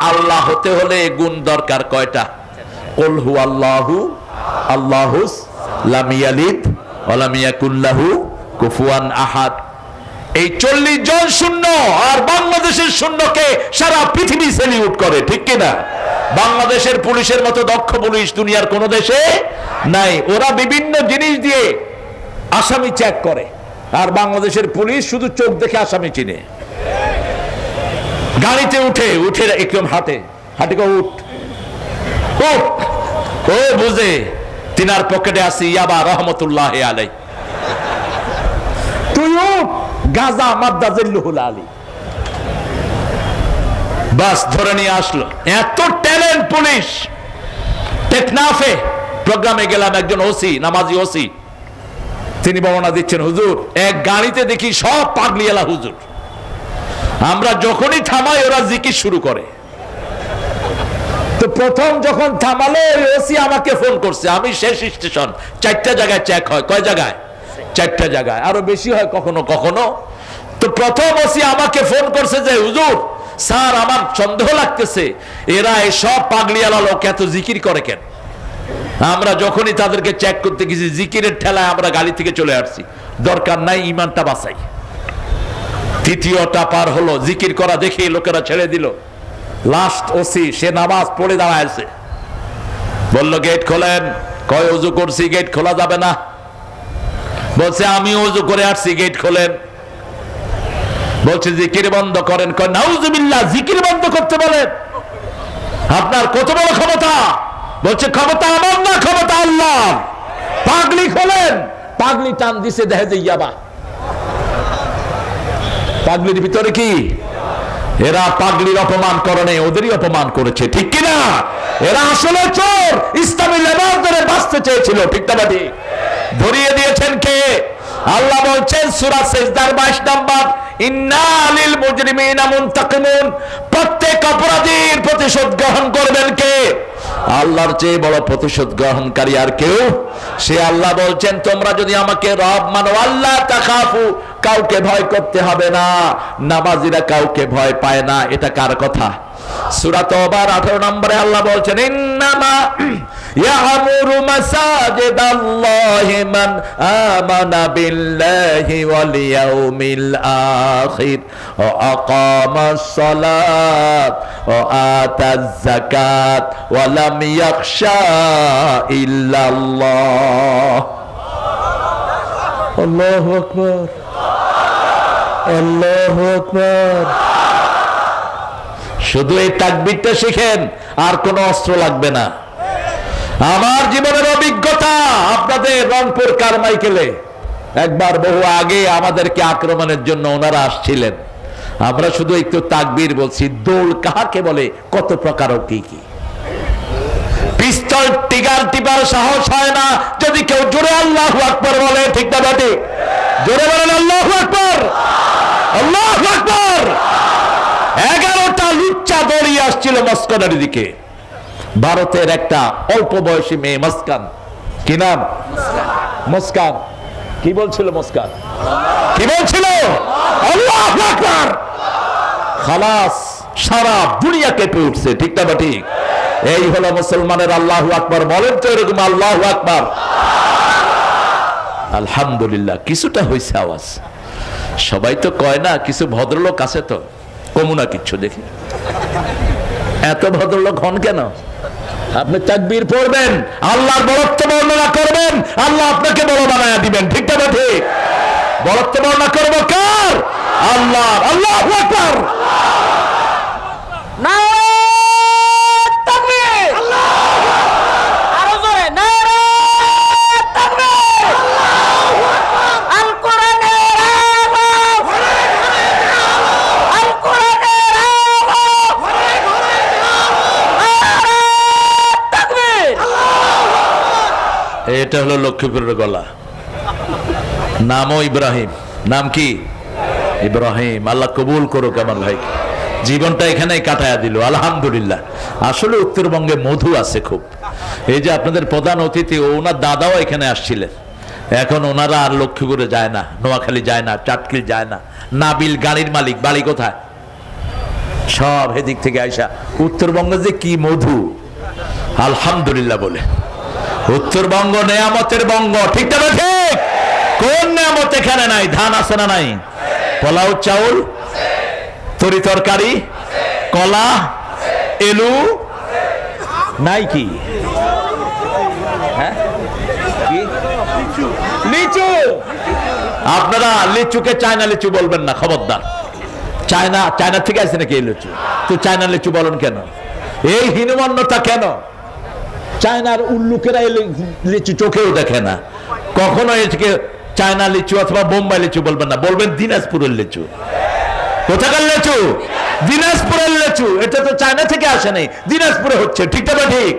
আল্লাহ হতে হলে গুণ দরকার কয়টা? কুল হু আল্লাহু আল্লাহুস পৃথিবী সেলিউট করে, ঠিক বাংলাদেশের পুলিশের মতো দক্ষ দুনিয়ার কোন দেশে নাই। ওরা বিভিন্ন জিনিস দিয়ে আসামি চেক করে। আর বাংলাদেশের পুলিশ শুধু চোখ দেখে আসামি চিনে। গাড়িতে উঠে উঠে একদম হাটে। হাটে কো উঠ। উঠ। ও বুঝে, তিনার পকেটে আসি ইয়াবা রহমতুল্লাহ আলাই তুই উঠ। গাজা মাদ্দা জিল্লুহুল আলী। বাস, ধরে নিয়ে আসলো। এত ট্যালেন্ট পুলিশ। টেকনাফে প্রোগ্রামে গেলাম একজন ওসি, নামাজি ওসি। তিনি বর্ণনা দিচ্ছেন, হুজুর, এক গাড়িতে দেখি সব পাগলিয়ালা হুজুর। আমরা যখনই থামাই, ওরা জিকির শুরু করে। তো প্রথম যখন থামালো ওসি আমাকে ফোন করছে। আমি শেষ স্টেশন, চারটা জায়গায় চেক হয়। কয় জায়গায়? চারটা জায়গায়। আরও বেশি হয় কখনো কখনো। তো প্রথম ওসি আমাকে ফোন করছে যে, হুজুর, স্যার, আমার সন্দেহ লাগতেছে। এরা এসব পাগলিয়ালা লোক, এত জিকির করে কেন? আমরা যখনই তাদেরকে চেক করতে গেছি, জিকিরের ঠেলায় আমরা গাড়ি থেকে চলে আসছি। দরকার নাই ইমানটা বাঁচাই। তৃতীয়টা পার হলো, জিকির করা দেখে লোকেরা ছেড়ে দিল। লাস্ট ওসি, সে নামাজ পড়ে দাঁড়ায় বলল, গেট খোলেন। কয় উজু করছি, গেট খোলা যাবে না। বলছে, আমি উজু করে আসছি, গেট খোলেন। বলছে, জিকির বন্ধ করেন। কয় নাউজুবিল্লাহ জিকির বন্ধ করতে বলেন। আপনার কত বড় ক্ষমতা? বলছে, ক্ষমতা আমার না, ক্ষমতা আল্লাহ পাগলি খোলেন। পাগলি টান দিছে দেখে যে ইয়াবা পাগলির ভিতরে কি? এরা পাগলির অপমান করে নাই, ওদেরই অপমান করেছে, ঠিক কিনা? এরা আসলে চোর, ইসলামী লেবার ধরে বাঁচতে চেয়েছিল, ঠিক না ধরিয়ে দিয়েছেন কে? আল্লাহ বলছেন, সূরা সেজদার 22 নাম্বার, ইন্না লিল মুজরিমিনা মুনতাকিমুন প্রত্যেক অপরাধীর প্রতিশোধ গ্রহণ করবেন কে? আল্লাহর চেয়ে বড় প্রতিশোধ গ্রহণকারী আর কেউ? সে আল্লাহ বলছেন, তোমরা যদি আমাকে রব মানো, আল্লাহ তাকাফু কাউকে ভয় করতে হবে না। নামাজিরা কাউকে ভয় পায় না। এটা কার কথা? সূরা তওবার 18 নম্বরে আল্লাহ বলছেন, ইন্নামা ইয়ামুরু মাসাজিদাল্লাহি মান আমানা বিল্লাহি ওয়াল ইয়াউমিল আখির। ওয়া আকামাস সালাত ওয়া আতাজ যাকাত ওয়া লাম ইয়াখশা ইল্লাল্লাহ। আল্লাহু আকবার। আল্লাহু আকবার। শুধু এই তাকবিরটা শিখেন, আর কোনো অস্ত্র লাগবে না। আমার জীবনের অভিজ্ঞতা আপনাদের রংপুর কারমাইকেলে। একবার বহু আগে আমাদেরকে আক্রমণের জন্য ওনারা আসছিলেন। আমরা শুধু একটু তাকবীর বলছি, দোল কাহাকে বলে, কত প্রকার কি কি। পিস্তল, টিগার, টিপার সাহস হয় না, যদি কেউ জোরে আল্লাহ আকবর বলে, ঠিক না বাটি জোরে বলেন আল্লাহ আকবর। আল্লাহ আকবর। লুচ্চা আসছিল মস্কনের দিকে। ভারতের একটা অল্প বয়সী মেয়ে, মস্কান। কি নাম? মুস্কান। কি বলছিল মুস্কান? কি বলছিল? খালাস, সারা দুনিয়া কেঁপে উঠছে, ঠিক না বা ঠিক? এই হলো মুসলমানের আল্লাহ আকবার, বলেন তো এরকম আল্লাহ আকবার। আলহামদুলিল্লাহ, কিছুটা হয়েছে আওয়াজ। সবাই তো কয় না, কিছু ভদ্রলোক আছে তো? কমুনা কিচ্ছু দেখি। এত ভদ্রলোক হন কেন? আপনি তাকবীর পড়বেন, আল্লাহর বরত্ব বর্ণনা করবেন, আল্লাহ আপনাকে বড় বানায় দিবেন। ঠিক না ঠিক বরত্ব বর্ণনা করব কার? আল্লাহ আল্লাহ আকবার নারায়ণ তাকবীর আরও জোরে নারায়ণ তাকবীর আল কোরআনের আলো আল কোরআনের আলো নারায়ণ তাকবীর এটা হলো লক্ষ্মীপুরের গলা। নামও ইব্রাহিম। নাম কি? ইব্রাহিম। আল্লাহ কবুল করুক আমার ভাই। জীবনটা এখানেই কাটায়া দিল। আলহামদুলিল্লাহ। আসলে উত্তরবঙ্গে মধু আছে খুব। এই যে আপনাদের প্রধান অতিথি ওনার দাদাও এখানে আসছিলেন। এখন ওনারা আর লক্ষ্মীপুরে যায় না, নোয়াখালী যায় না, চাটকিল যায় না। নাবিল গাড়ির মালিক, বাড়ি কোথায়? সব এদিক থেকে আইসা। উত্তরবঙ্গে যে কি মধু? আলহামদুলিল্লাহ বলে। উত্তরবঙ্গ নেয়ামতের বঙ্গ, ঠিক না ঠিক কোন নেয়ামত এখানে নাই? ধান আছে না নাই? পোলাও, চাউল? তরি তরকারি? কলা? এলু? নাই কি? হ্যাঁ? লিচু! আপনারা লিচুকে চায়না লিচু বলবেন না, খবরদার। চায়না চায়না থেকে আসছে নাকি লিচু? তো চায়না লিচু বলেন কেন? এই হীনমান্যতা কেন? চায়নার উল্লুকেরা লিচু চোখেও দেখে না। কখনো এটাকে চায়না লিচু অথবা বোম্বাই লিচু বলবেন না। বলবেন দিনাজপুরের লিচু। কোথাকার লিচু? দিনাজপুরের লিচু। এটা তো চায়না থেকে আসে নাই। দিনাজপুরে হচ্ছে। ঠিক না ঠিক?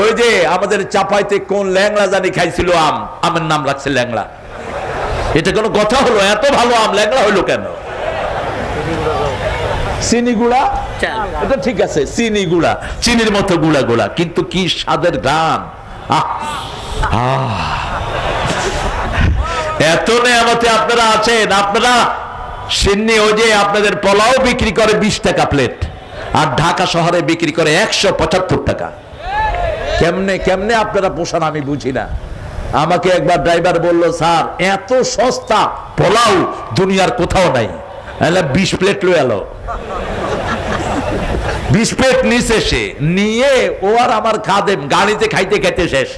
ওই যে আমাদের চাপাইতে কোন ল্যাংড়া জানি খাইছিল আম। আমের নাম রাখছে ল্যাংড়া। এটা কোনো কথা হলো? এত ভালো আম ল্যাংড়া হলো কেন? চিনি গুড়া এটা ঠিক আছে, চিনি গুড়া, চিনির মতো গুড়া গুড়া কিন্তু কি স্বাদের গান। এত নেয়ামতে আপনারা আছেন, আপনারা সিন্নি ওই যে আপনাদের পোলাও বিক্রি করে বিশ টাকা প্লেট, আর ঢাকা শহরে বিক্রি করে একশো পঁচাত্তর টাকা। কেমনে কেমনে আপনারা পোষান আমি বুঝি না। আমাকে একবার ড্রাইভার বলল, স্যার, এত সস্তা পোলাও দুনিয়ার কোথাও নাই। বিশ প্লেট লয়ে এলো। বিশ নিচে সে। নিয়ে ও আর আমার খাদেম, গাড়িতে খাইতে খাইতে শেষ।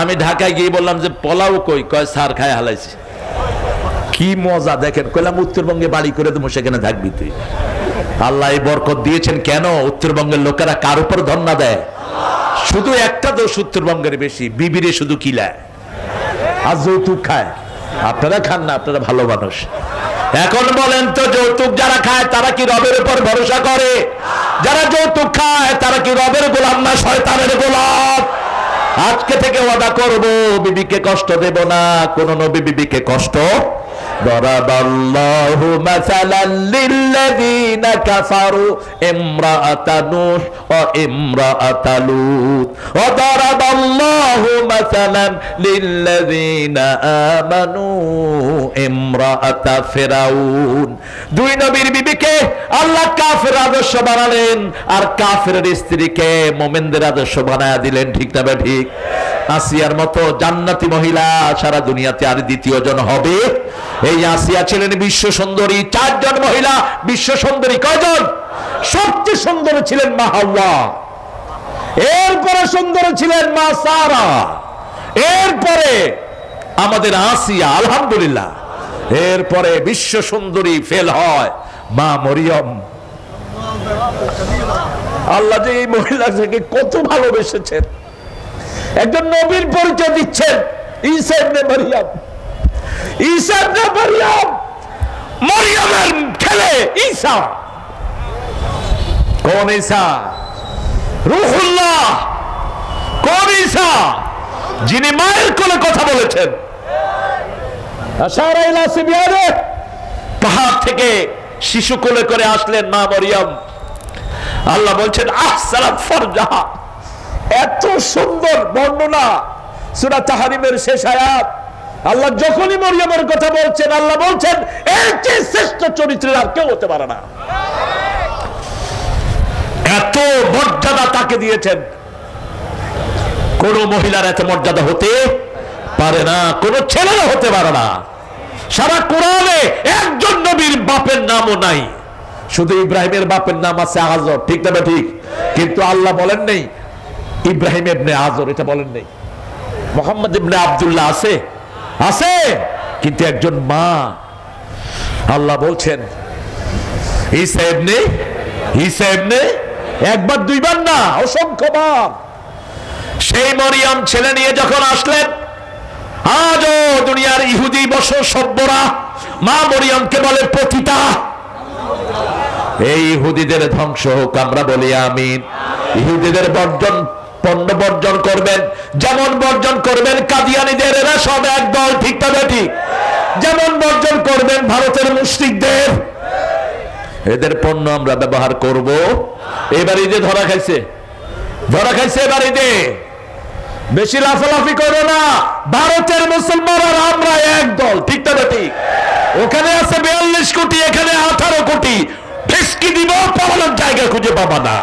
আমি ঢাকায় গিয়ে বললাম যে, পোলাও কই? কয়, স্যার, খায় হালাইছে। কি মজা, দেখেন, কইলাম, উত্তরবঙ্গে বাড়ি করে দেবো, সেখানে থাকবি তুই। আল্লাহ এই বরকত দিয়েছেন কেন? উত্তরবঙ্গের লোকেরা কার উপর ধন্না দেয়? শুধু একটা দোষ উত্তরবঙ্গের বেশি, বিবিরে শুধু কিলায় আর যৌতুক খায়। আপনারা খান না, আপনারা ভালো মানুষ। এখন বলেন তো, যৌতুক যারা খায়, তারা কি রবের উপর ভরসা করে? যারা যৌতুক খায়, তারা কি রবের গোলাম না শয়তানের গোলাপ আজকে থেকে ওয়াদা করব, বিবিকে কষ্ট দেব না, কোন নবী বিবিকে কষ্ট ضرب الله مثلا للذين كفروا امرأة نوح وامرأة لوط وضرب الله مثلا للذين آمنوا امرأة فرعون দুই নবীর বিবিকে আল্লাহ কাফের আদর্শ বানালেন আর কাফের স্ত্রীকে মোমেনদের আদর্শ বানায় দিলেন ঠিক না বে ঠিক আসিয়ার মতো জান্নাতি মহিলা সারা দুনিয়াতে আর দ্বিতীয় জন হবে এই আসিয়া ছিলেন বিশ্ব সুন্দরী, চারজন মহিলা, বিশ্ব সুন্দরী কয়জন? সবচেয়ে সুন্দর ছিলেন মা হাওয়া। এরপরে সুন্দর ছিলেন মা সারা। এরপরে আমাদের আসিয়া, আলহামদুলিল্লাহ। এরপরে বিশ্ব সুন্দরী ফেল হয়, মা মরিয়ম। আল্লাহ যে এই মহিলাটাকে কত ভালোবেসেছেন। একজন নবীর পরিচয় দিচ্ছেন, ঈসা ইবনে মারিয়াম। কোন ঈসা? যিনি মায়ের কোলে কথা বলেছেন। পাহাড় থেকে শিশু কোলে করে আসলেন মা মরিয়ম। আল্লাহ বলছেন এত সুন্দর বর্ণনা। সূরা তাহরিমের শেষ আয়াত। আল্লাহ যখনই মরিয়মের কথা বলছেন, আল্লাহ বলছেন এর চেয়ে শ্রেষ্ঠ চরিত্রের আর কেউ হতে পারে না। এত মর্যাদা তাকে দিয়েছেন? কোন মহিলার এত মর্যাদা হতে পারে না, কোন ছেলেরও হতে পারে না। সারা কোরআনে একজন নবীর বাপের নামও নাই। শুধু ইব্রাহিমের বাপের নাম আছে আজর, ঠিক না ঠিক কিন্তু আল্লাহ বলেন নেই, ইব্রাহিম ইবনে আজর, এটা বলেন নেই। মোহাম্মদ ইবনে আব্দুল্লাহ আছে আছে, কিন্তু একজন মা, আল্লাহ বলছেন ঈসা ইবনে ঈসা ইবনে একবার দুইবার না অসংখ্যবার সেই মরিয়ম ছেলে নিয়ে যখন আসলেন, আজও দুনিয়ার ইহুদি বস সভ্যরা মা মরিয়মকে বলে, পতিতা, এই ইহুদিদের ধ্বংস হোক, আমরা বলি আমিন। ইহুদিদের বর্জন পণ্য বর্জন করবেন, যেমন বর্জন করবেন কাদিয়ানিদের, এরা সব একদল, ঠিক তবে ঠিক যেমন বর্জন করবেন ভারতের মুসলিকদের এদের পণ্য আমরা ব্যবহার করব। এবার ঈদে ধরা খাইছে। ধরা খাইছে এবার ঈদে বেশি লাফালাফি করো না। ভারতের মুসলমান আর আমরা এক দল ঠিক তবে ঠিক ওখানে আছে বিয়াল্লিশ কোটি, এখানে আঠারো কোটি। ফিস কি দিব, পালানোর জায়গা খুঁজে পাবা না।